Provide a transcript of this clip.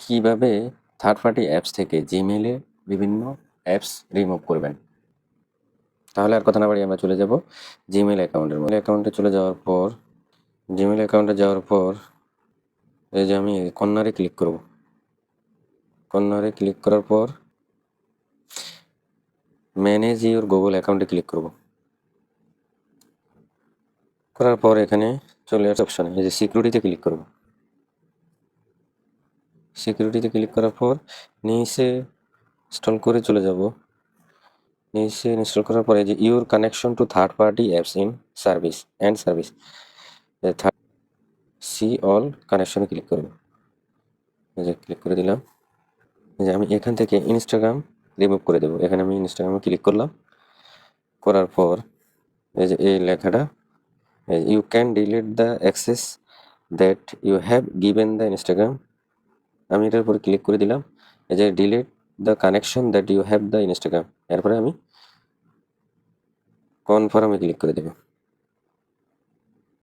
কীভাবে third party apps থেকে জিমেইলে বিভিন্ন অ্যাপস রিমুভ করবেন? তাহলে আর কথা না বাড়ি আমরা চলে যাব জিমেইল অ্যাকাউন্টের মধ্যে। অ্যাকাউন্টে চলে যাওয়ার পর জিমেইল অ্যাকাউন্টে যাওয়ার পর, এই যে আমি কর্নারে ক্লিক করব। কর্নারে ক্লিক করার পর ম্যানেজ ইউর গুগল অ্যাকাউন্টে ক্লিক করব। করার পর এখানে চলে আসে অপশানে এই যে সিকিউরিটিতে ক্লিক করব। সিকিউরিটিতে ক্লিক করার পর নিচে ইনস্টল করে চলে যাব। নিচে ইনস্টল করার পরে যে your connection to third party apps in service and service third see all কানেকশনে click করব। যে ক্লিক করে দিলাম। যে আমি এখান থেকে ইনস্টাগ্রাম রিমুভ করে দেবো। এখানে আমি ইনস্টাগ্রামে ক্লিক করলাম। করার পর এই যে এই লেখাটা you can delete the access that you have given the Instagram আমি এটার উপরে ক্লিক করে দিলাম। এই যে delete the connection that you have the Instagram এরপরে আমি কনফার্মে ক্লিক করে দেবো।